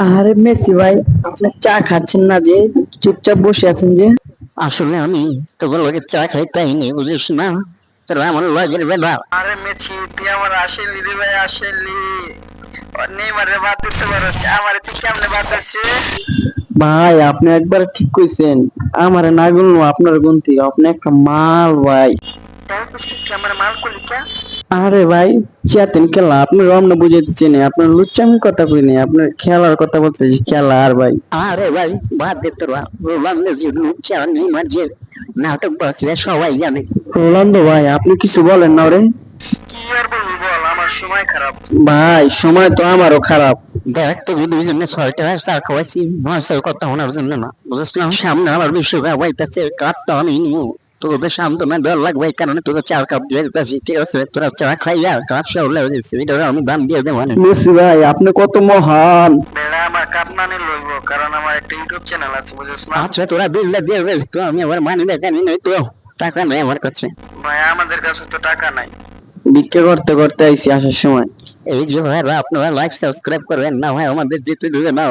আরে মেসি ভাই আপনি চা খাচ্ছেন না যে? চুপচাপ বসে আছেন যে? আসলে আমি তোর লগে চা খাই পাইনি বুঝিস না? তোর আমার লগের বেলা আরে মেছি তুই আমার আসেনলি রে ভাই আসেনলি নেইমারে বাদ দিতে পারো আমার তুই কেমনে বাদ দিচ্ছে ভাই আপনি একবার ঠিক কইছেন। আমারে না গুনলো আপনার থেকে আপনি একটা মাল ভাই। তাই তো কি আমার মাল করলি কে আরে ভাই চেতেন খেলা আপনি রমনা বুঝাইতে চেনে আপনার লুচ্চামি কথা কই নেই আপনার খেলার কথা বলতেছি খেলা আর ভাই। আরে ভাই বাদ দে তোরা রোলান্ড যে লুচ্চা নিমার নাটক বসবে সবাই জানে। রোনালদো ভাই আপনি কিছু বলেন না রে। কি আর বলবি বল আমার সময় খারাপ ভাই সময় তো আমারও খারাপ। দেখ তো দুইজনে ছয়টা চা খাওয়াইছি মাসের কথা শোনার জন্য না। বুঝিস না সামনে আমার বিশ্বকাপ হইতেছে কাপটা আমি তোদের সান্ত্বনা লাগবে এই কারণে চার কাপ দিয়ে দিতেছি ঠিক আছে তোরা চা খাইয়া কাপ এটা আমি দাম দিয়ে দেবো মানে। মেসি ভাই আপনি কত মহান। বেড়া আমার কাপ না নিয়ে লইব কারণ আমার একটা ইউটিউব চ্যানেল আছে বুঝিস না? আচ্ছা তোরা বিলটা দিয়ে দিস তো আমি আবার মানি দেখানি নই তো টাকা নেই আমার কাছে। ভাই আমাদের কাছে তো টাকা নাই। ভিক্ষা করতে করতে আইসি আসার সময়। এই যে ভাইরা আপনারা লাইক সাবস্ক্রাইব করবেন না ভাই আমাদের যেতে দিবে না।